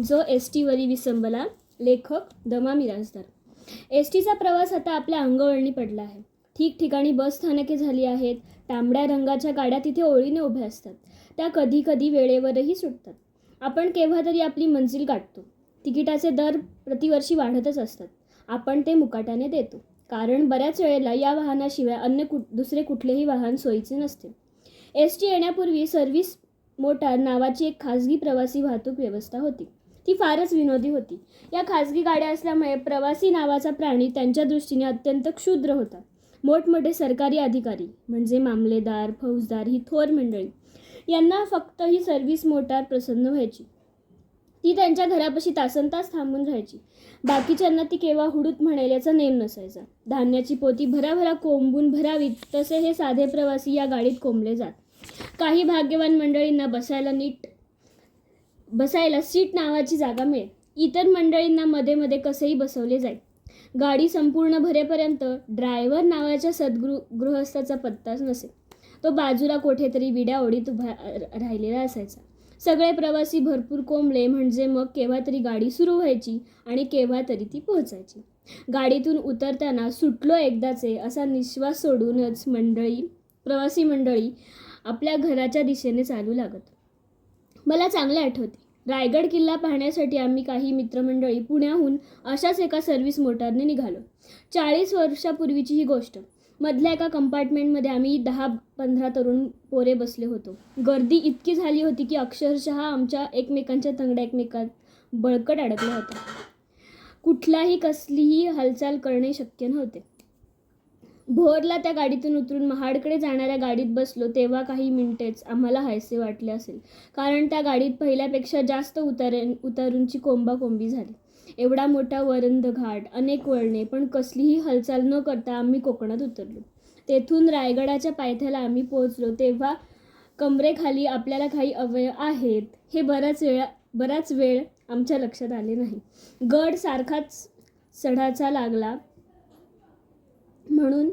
जो एस टीवरी विसंबला लेखक दमा मिराजदार. एस टीचा प्रवास आता आपल्या अंगवळणी पडला आहे. ठिकठिकाणी बस स्थानके झाली आहेत. तांबड्या रंगाच्या गाड्या तिथे ओळीने उभ्या असतात. त्या कधी कधी वेळेवरही सुटतात. आपण केव्हा तरी आपली मंजिल गाठतो. तिकिटाचे दर प्रतिवर्षी वाढतच असतात. आपण ते मुकाट्याने देतो. कारण बऱ्याच वेळेला या वाहनाशिवाय अन्य कुठ दुसरे कुठलेही वाहन सोयीचे नसते. एस टी येण्यापूर्वी सर्व्हिस मोटार नावाची एक खाजगी प्रवासी वाहतूक व्यवस्था होती. ती फारच विनोदी होती. या खाजगी गाड्या असल्यामुळे प्रवासी नावाचा प्राणी त्यांच्या दृष्टीने अत्यंत क्षुद्र होता. मोठमोठे सरकारी अधिकारी म्हणजे मामलेदार फौजदार ही थोर मंडळी यांना फक्त ही सर्व्हिस मोटार प्रसन्न व्हायची. ती त्यांच्या घरापाशी तासन तास थांबून राहायची. बाकीच्यांना ती केव्हा हुडूत म्हणेल याचा नेम नसायचा. धान्याची पोती भराभरा कोंबून भरावीत तसे हे साधे प्रवासी या गाडीत कोंबले जात. काही भाग्यवान मंडळींना बसायला नीट बसायला सीट नावाची जागा मिळेल. इतर मंडळींना मध्ये मध्ये कसेही बसवले जाईल. गाडी संपूर्ण भरेपर्यंत ड्रायव्हर नावाच्या सद्गृ गृहस्थाचा पत्ताच नसे तो बाजूला कुठेतरी विड्या ओढीत उभा राहिलेला असायचा. सगळे प्रवासी भरपूर कोंबले म्हणजे मग केव्हा तरी गाडी सुरू व्हायची आणि केव्हा तरी ती पोहोचायची. गाडीतून उतरताना सुटलो एकदाचे असा निश्वास सोडूनच मंडळी प्रवासी मंडळी आपल्या घराच्या दिशेने चालू लागत. मला चांगले आठवते. रायगड किल्ला पाहण्यासाठी आम्ही काही मित्रमंडळी पुण्याहून अशाच एका सर्व्हिस मोटारने निघालो. चाळीस वर्षापूर्वीची ही गोष्ट. मधल्या एका कंपार्टमेंटमध्ये आम्ही दहा पंधरा तरुण पोरे बसले होतो. गर्दी इतकी झाली होती की अक्षरशः आमच्या एकमेकांच्या तंगड्या एकमेकात बळकट अडकल्या होत्या. कुठलाही कसलीही हालचाल करणे शक्य नव्हते. भोरला त्या गाडीतून उतरून महाडकडे जाणाऱ्या गाडीत बसलो तेव्हा काही मिनिटेच आम्हाला हायसे वाटले असेल. कारण त्या गाडीत पहिल्यापेक्षा जास्त उतारे उतारूंची कोंबाकोंबी झाली. एवढा मोठा वरंद घाट अनेक वळणे पण कसलीही हालचाल न करता आम्ही कोकणात उतरलो. तेथून रायगडाच्या पायथ्याला आम्ही पोहोचलो तेव्हा कमरेखाली आपल्याला काही अवयव आहेत हे बराच वेळा बराच वेळ आमच्या लक्षात आले नाही. गड सारखाच चढाचा लागला. म्हणून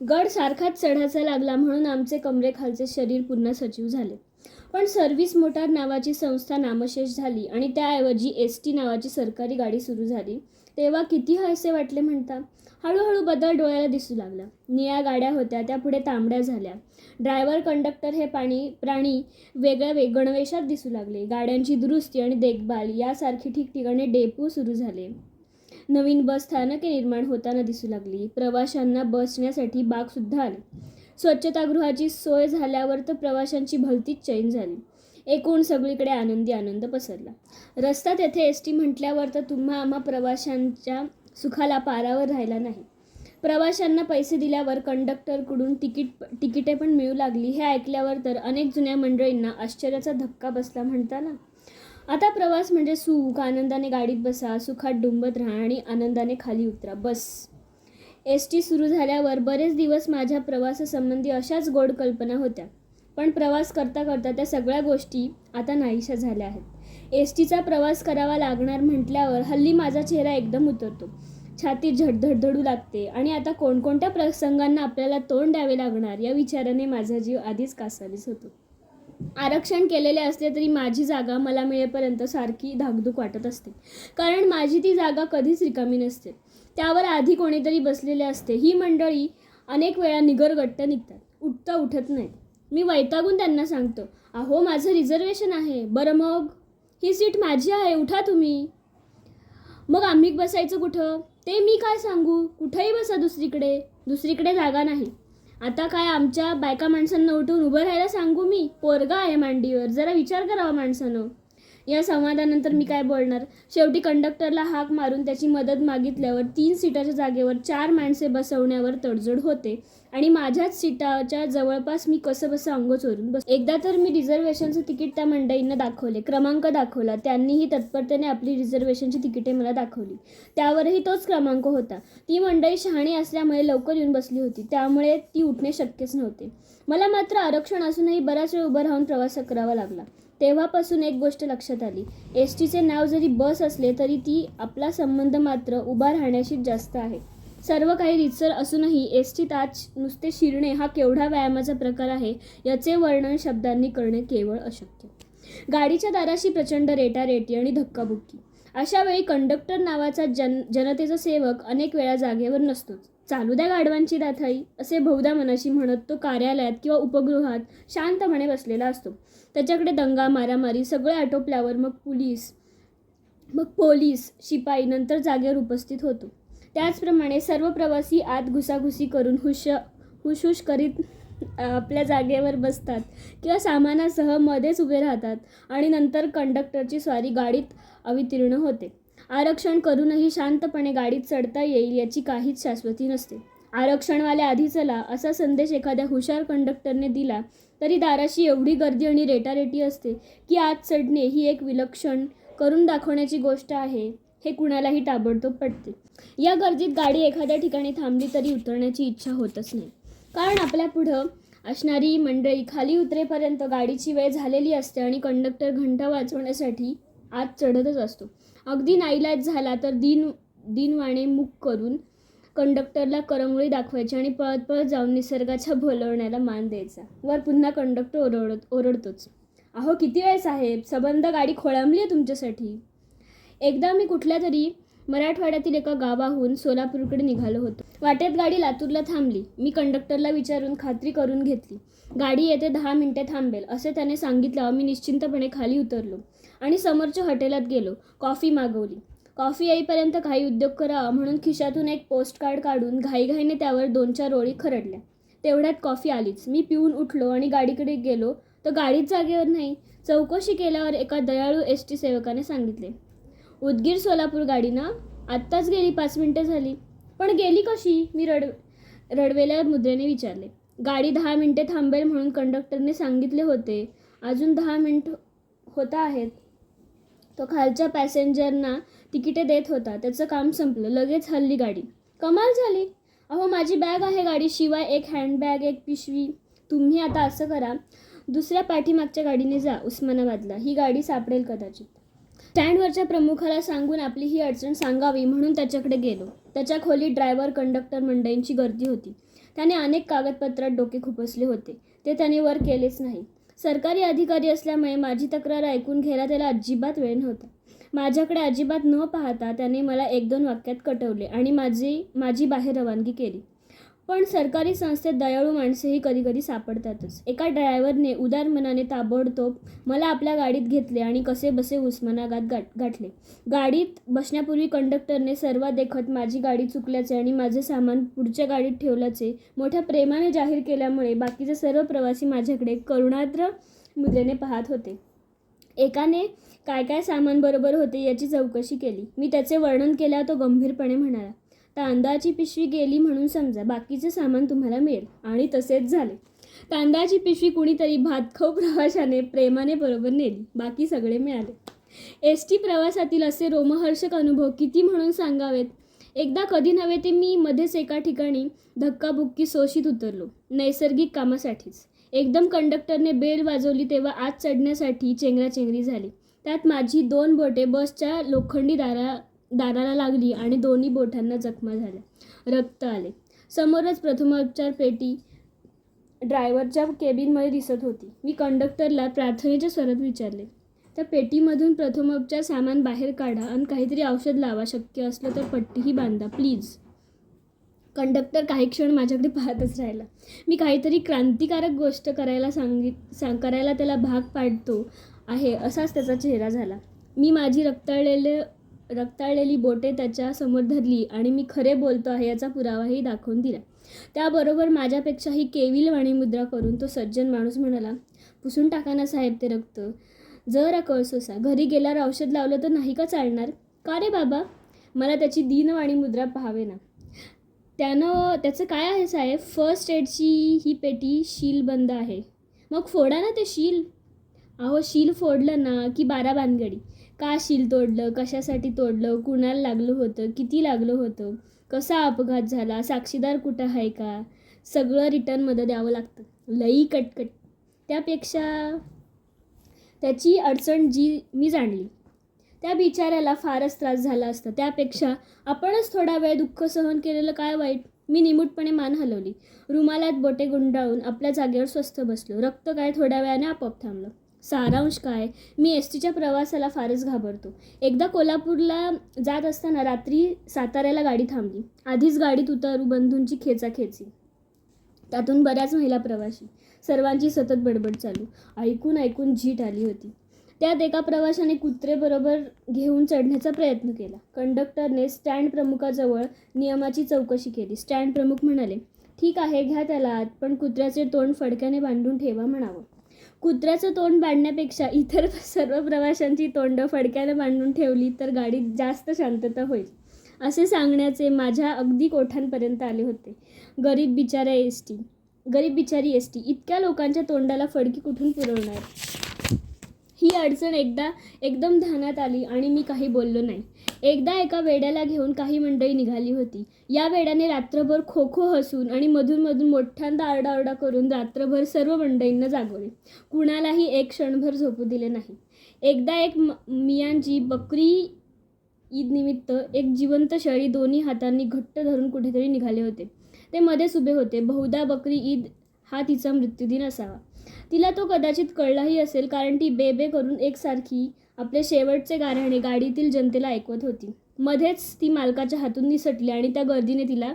गड सारखाच चढायचा लागला म्हणून आमचे कमरेखालचे शरीर पुन्हा सजीव झाले. पण सर्व्हिस मोटार नावाची संस्था नामशेष झाली आणि त्याऐवजी एस टी नावाची सरकारी गाडी सुरू झाली. तेव्हा किती हायसे वाटले म्हणता? हळूहळू बदल डोळ्याला दिसू लागला. निळ्या गाड्या होत्या त्या पुढे तांबड्या झाल्या. ड्रायव्हर कंडक्टर हे पाणी प्राणी वेगळ्या वेग गणवेशात दिसू लागले. गाड्यांची दुरुस्ती आणि देखभाल यासारखी ठिकठिकाणी डेपो सुरू झाले. नवीन बस स्थानके निर्माण होताना दिसू लागली. प्रवाशांना बसण्यासाठी बागसुद्धा आली. स्वच्छतागृहाची सोय झाल्यावर तर प्रवाशांची भलतीच चैन झाली. एकूण सगळीकडे आनंदी आनंद पसरला. रस्ता तेथे एस टी म्हटल्यावर तर तुम्हा आम्हा प्रवाशांच्या सुखाला पारावर राहिला नाही. प्रवाशांना पैसे दिल्यावर कंडक्टरकडून तिकीट तिकिटे पण मिळू लागली. हे ऐकल्यावर तर अनेक जुन्या मंडळींना आश्चर्याचा धक्का बसला म्हणता ना? आता प्रवास म्हणजे सुख आनंदाने गाडीत बसा सुखात डुंबत राहा आणि आनंदाने खाली उतरा. बस. एस टी सुरू झाल्यावर बरेच दिवस माझ्या प्रवासासंबंधी अशाच गोड कल्पना होत्या. पण प्रवास करता करता त्या सगळ्या गोष्टी आता नाहीशा झाल्या आहेत. एस टीचा प्रवास करावा लागणार म्हटल्यावर हल्ली माझा चेहरा एकदम उतरतो. छाती झडधडधडू लागते आणि आता कोणकोणत्या प्रसंगांना आपल्याला तोंड द्यावे लागणार या विचाराने माझा जीव आधीच कासावीस होतो. आरक्षण केलेले असले तरी माझी जागा मला मिळेपर्यंत सारखी धाकधूक वाटत असते. कारण माझी ती जागा कधीच रिकामी नसते. त्यावर आधी कोणीतरी बसलेले असते. ही मंडळी अनेक वेळा निगरगट्ट निघतात. उठता उठत नाहीत मी वैतागून त्यांना सांगतो अहो माझं रिझर्वेशन आहे. बरं मग? ही सीट माझी आहे. उठा तुम्ही. मग आम्ही बसायचं कुठं? ते मी काय सांगू? कुठंही बसा दुसरीकडे. दुसरीकडे जागा नाही. आता काय आमच्या बायका माणसांना उठून उभं राहायला सांगू मी? पोरगा आहे मांडीवर. जरा विचार करावा माणसानं. या संवादानंतर मी काय बोलणार? शेवटी कंडक्टरला हाक मारून त्याची मदत मागितल्यावर तीन सीटाच्या जागेवर चार माणसे बसवण्यावर तडजोड होते. आणि माझ्याच सीटाच्या जवळपास मी कसं बसं अंग चोरून बस एकदा तर मी रिझर्वेशनचं तिकीट त्या मंडईंना दाखवले क्रमांक दाखवला त्यांनीही तत्परतेने आपली रिझर्वेशनची तिकिटे मला दाखवली. त्यावरही तोच क्रमांक होता. ती मंडई शहाणी असल्यामुळे लवकर येऊन बसली होती त्यामुळे ती उठणे शक्यच नव्हते. मला मात्र आरक्षण असूनही बराच वेळ उभं राहून प्रवास करावा लागला. तेव्हापासून एक गोष्ट लक्षात आली. एस टीचे नाव जरी बस असले तरी ती आपला संबंध मात्र उभा राहण्याशीच जास्त आहे. सर्व काही रितसर असूनही एस टी आज नुसते शिरणे हा केवढा व्यायामाचा प्रकार आहे याचे वर्णन शब्दांनी करणे केवळ अशक्य. गाडीच्या दाराशी प्रचंड रेटारेटी आणि धक्काबुक्की. अशा वेळी कंडक्टर नावाचा जन जनतेचा सेवक अनेक वेळा जागेवर नसतोच. चालू द्या गाडवांची दाथाई असे बहुधा मनाशी म्हणत तो कार्यालयात किंवा उपगृहात शांतपणे बसलेला असतो. त्याच्याकडे दंगा मारामारी सगळे आटोपल्यावर मग पोलीस मग पोलीस शिपाई नंतर जागेवर उपस्थित होतो. त्याचप्रमाणे सर्व प्रवासी आत घुसाघुसी करून हुश हुशहुश करीत आपल्या जागेवर बसतात किंवा सामानासह मध्येच उभे राहतात आणि नंतर कंडक्टरची स्वारी गाडीत अवितीर्ण होते. आरक्षण करूनही शांतपणे गाडीत चढता येईल याची काहीच शाश्वती नसते. आरक्षणवाले आधी चला असा संदेश एखाद्या हुशार कंडक्टरने दिला तरी दाराशी एवढी गर्दी आणि रेटारेटी असते की आत चढणे ही एक विलक्षण करून दाखवण्याची गोष्ट आहे. हे कुणालाही ताबडतोब पडते या गर्दीत गाडी एखाद्या ठिकाणी थांबली तरी उतरण्याची इच्छा होतच नाही. कारण आपल्या पुढं असणारी मंडळी खाली उतरेपर्यंत गाडीची वेळ झालेली असते आणि कंडक्टर घंटा वाचवण्यासाठी आत चढतच असतो. अगदी नाईलाज झाला तर दिन दिनवाणे मुक करून कंडक्टरला करंगळी दाखवायची आणि पळत पळत जाऊन निसर्गाच्या भोलवण्याला मान द्यायचा. वर पुन्हा कंडक्टर ओरडत ओरडतोच. अहो किती वेळ साहेब सबंध गाडी खोळंबली आहे तुमच्यासाठी. एकदा मी कुठल्या तरी मराठवाड्यातील एका गावाहून सोलापूरकडे निघालो होतो. वाटेत गाडी लातूरला थांबली. मी कंडक्टरला विचारून खात्री करून घेतली. गाडी येते दहा मिनिटे थांबेल असे त्याने सांगितल्यावर मी निश्चिंतपणे खाली उतरलो आणि समोरच्या हॉटेलात गेलो. कॉफी मागवली. कॉफी येईपर्यंत काही उद्योग करावा म्हणून खिशातून एक पोस्टकार्ड काढून घाईघाईने त्यावर दोन चार ओळी खरडल्या. तेवढ्यात कॉफी आलीच. मी पिऊन उठलो आणि गाडीकडे गेलो. तर गाडीच जागेवर नाही. चौकशी केल्यावर एका दयाळू एस टी सेवकाने सांगितले उदगीर सोलापूर गाडी ना आत्ताच गेली पाच मिनटं झाली. पण गेली कशी? मी रड रडवेल्या मुद्रेने विचारले. गाडी दहा मिनटे थांबेल म्हणून कंडक्टरने सांगितले होते. अजून दहा मिनट होता आहेत. तो खालच्या पॅसेंजरना तिकिटे देत होता. त्याचं काम संपलं. लगेच हल्ली गाडी. कमाल झाली. अहो माझी बॅग आहे गाडी. शिवाय एक हँडबॅग एक पिशवी. तुम्ही आता असं करा. दुसऱ्या पाठीमागच्या गाडीने जा उस्मानाबादला. ही गाडी सापडेल कदाचित. स्टँडवरच्या प्रमुखाला सांगून आपली ही अडचण सांगावी म्हणून त्याच्याकडे गेलो. त्याच्या खोलीत ड्रायव्हर कंडक्टर मंडळींची गर्दी होती. त्याने अनेक कागदपत्रात डोके खुपसले होते. ते त्याने वर केलेच नाही. सरकारी अधिकारी असल्यामुळे माझी तक्रार ऐकून घ्यायला त्याला अजिबात वेळ नव्हता. माझ्याकडे अजिबात न पाहता त्याने मला एक दोन वाक्यात कटवले आणि माझी माझी बाहेर रवानगी केली. पण सरकारी संस्थेत दयाळू माणसेही कधी कधी सापडतातच. एका ड्रायव्हरने उदार मनाने ताबडतोब मला आपल्या गाडीत घेतले आणि कसे बसे उस्मानाबाद गाठ गाठले. गाडीत बसण्यापूर्वी कंडक्टरने सर्वात देखत माझी गाडी चुकल्याचे आणि माझे सामान पुढच्या गाडीत ठेवल्याचे मोठ्या प्रेमाने जाहीर केल्यामुळे बाकीचे सर्व प्रवासी माझ्याकडे करुणाद्र मुद्रेने पाहत होते. एकाने काय काय सामान बरोबर होते याची चौकशी केली. मी त्याचे वर्णन केल्यावर तो गंभीरपणे म्हणाला तांदळाची पिशवी गेली म्हणून समजा बाकीचे सामान तुम्हाला मिळेल. आणि तसेच झाले. तांदळाची पिशवी कुणीतरी भातखाऊ प्रवाशाने प्रेमाने बरोबर नेली. बाकी सगळे मिळाले. एस टी प्रवासातील असे रोमहर्षक अनुभव किती म्हणून सांगावेत? एकदा कधी नव्हे ते मी मध्येच एका ठिकाणी धक्काबुक्की सोशीत उतरलो. नैसर्गिक कामासाठीच. एकदम कंडक्टरने बेल वाजवली तेव्हा आत चढण्यासाठी चेंगराचेंगरी झाली. त्यात माझी दोन बोटे बसच्या लोखंडी दारा दाराला लागली आणि दोन्ही बोटांना जखमा झाल्या. रक्त आले. समोरच प्रथमोपचार पेटी ड्रायव्हरच्या केबिनमध्ये दिसत होती. मी कंडक्टरला प्रार्थनेच्या स्वरात विचारले त्या पेटीमधून प्रथमोपचार सामान बाहेर काढा आणि काहीतरी औषध लावा. शक्य असलं तर पट्टीही बांधा प्लीज कंडक्टर काही क्षण माझ्याकडे पाहतच राहिला. मी काहीतरी क्रांतिकारक गोष्ट करायला सांगित सांग करायला त्याला भाग पाडतो आहे असाच त्याचा चेहरा झाला. मी माझी रक्ताळलेले रक्ताळलेली बोटे त्याच्यासमोर धरली आणि मी खरे बोलतो आहे याचा पुरावाही दाखवून दिला. त्याबरोबर माझ्यापेक्षाही केविलवाणी मुद्रा करून तो सज्जन माणूस म्हणाला पुसून टाका ना साहेब ते रक्त. जरा कळसोसा. घरी गेल्यावर औषध लावलं तर नाही का चालणार? का रे बाबा? मला त्याची दीनवाणी मुद्रा पाहावे ना. त्यानं त्याचं काय आहे साहेब? फर्स्ट एडची ही पेटी शील बंद आहे. मग फोडा ना ते शील. अहो शील फोडलं ना की बारा बानगडी. का शील तोडलं? कशासाठी तोडलं? कुणाला लागलं होतं? किती लागलं होतं? कसा अपघात झाला? साक्षीदार कुठं आहे का? सगळं रिटर्नमध्ये द्यावं लागतं. लई कटकट. त्यापेक्षा त्याची अडचण जी मी जाणली त्या बिचाऱ्याला फारच त्रास झाला असता. त्यापेक्षा आपणच थोडा वेळ दुःख सहन केलेलं काय वाईट? मी निमूटपणे मान हलवली. रुमालात बोटे गुंडाळून आपल्या जागेवर स्वस्थ बसलो. रक्त काय थोड्या वेळाने आपोआप थांबलं. सारांश काय? मी एस टीच्या प्रवासाला फारच घाबरतो. एकदा कोल्हापूरला जात असताना रात्री साताऱ्याला गाडी थांबली. आधीच गाडीत उतारू बंधूंची खेचाखेची. त्यातून बऱ्याच महिला प्रवाशी सर्वांची सतत बडबड चालू. ऐकून ऐकून झीट आली होती. त्यात एका प्रवाशाने कुत्रेबरोबर घेऊन चढण्याचा प्रयत्न केला. कंडक्टरने स्टँड प्रमुखाजवळ नियमाची चौकशी केली. स्टँड प्रमुख म्हणाले ठीक आहे घ्या त्याला आत पण कुत्र्याचे तोंड फडक्याने बांधून ठेवा म्हणावं. कुत्र्याचं तोंड बांधण्यापेक्षा इतर सर्व प्रवाशांची तोंडं फडक्याने बांधून ठेवली तर गाडीत जास्त शांतता होईल असे सांगण्याचे माझ्या अगदी कोठांपर्यंत आले होते. गरीब बिचाऱ्या एस टी गरीब बिचारी एस टी इतक्या लोकांच्या तोंडाला फडकी कुठून पुरवणार? ही अडचण एकदा एकदम ध्यानात आली आणि मी काही बोललो नाही. एकदा एका वेड्याला घेऊन काही मंडळी निघाली होती. या वेड्याने रात्रभर खो खो हसून आणि मधून मधून मोठ्यांदा आरडाओरडा करून रात्रभर सर्व मंडळींना जागवले. कुणालाही एक क्षणभर झोपू दिले नाही. एकदा एक म- मियांची बकरी ईदनिमित्त एक जिवंत शेळी दोन्ही हातांनी घट्ट धरून कुठेतरी निघाले होते. ते मध्येच उभे होते. बहुधा बकरी ईद हा तिचा मृत्यूदिन असावा. तिला तो कदाचित कळलाही असेल कारण ती बेबे करून एकसारखी आपले शेवटचे गाऱ्हाणे गाडीतील जनतेला ऐकवत होती. मध्येच ती मालकाच्या हातून निसटली आणि त्या गर्दीने तिला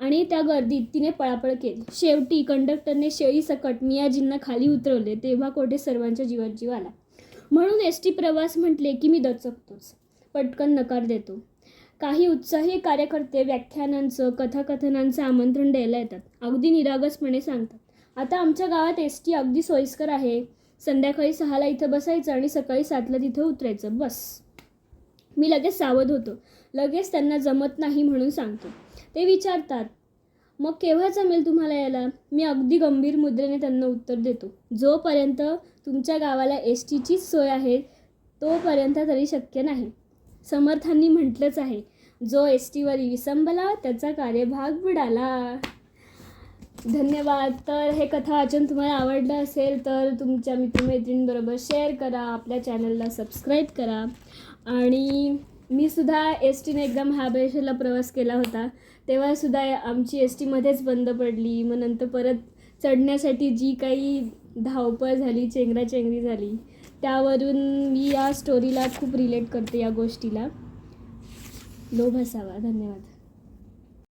आणि त्या गर्दीत तिने पळापळ केली. शेवटी कंडक्टरने शेळी सकट मियाजींना खाली उतरवले तेव्हा कोठे सर्वांच्या जीवात जीव आला. म्हणून एस टी प्रवास म्हटले की मी दचकतोच पटकन नकार देतो. काही उत्साही कार्यकर्ते व्याख्यानांचं कथाकथनांचं आमंत्रण द्यायला येतात. अगदी निरागसपणे सांगतात. आता आमच्या गावात एस टी अगदी सोयीस्कर आहे. संध्याकाळी सहाला इथं बसायचं आणि सकाळी सातला तिथं उतरायचं. बस. मी लगेच सावध होतो. लगेच त्यांना जमत नाही म्हणून सांगतो. ते विचारतात मग केव्हा जमेल तुम्हाला यायला? मी अगदी गंभीर मुद्रेने त्यांना उत्तर देतो जोपर्यंत तुमच्या गावाला एस टीचीच सोय आहे तोपर्यंत तरी शक्य नाही. समर्थांनी म्हटलंच आहे जो एस टीवर विसंबला त्याचा कार्यभाग बुडाला. धन्यवाद. तर हे कथा वाचन तुम्हाला आवडलं असेल तर तुमच्या मित्रमैत्रिणींबरोबर शेअर करा आपल्या चॅनलला सबस्क्राईब करा. आणि मी सुद्धा एस टीने एकदा महाबळेश्वरला प्रवास केला होता. तेव्हासुद्धा आमची एस टीमध्येच बंद पडली. मग नंतर परत चढण्यासाठी जी काही धावपळ झाली चेंगराचेंगरी झाली त्यावरून मी या स्टोरीला खूप रिलेट करते या गोष्टीला. लोभ असावा. धन्यवाद.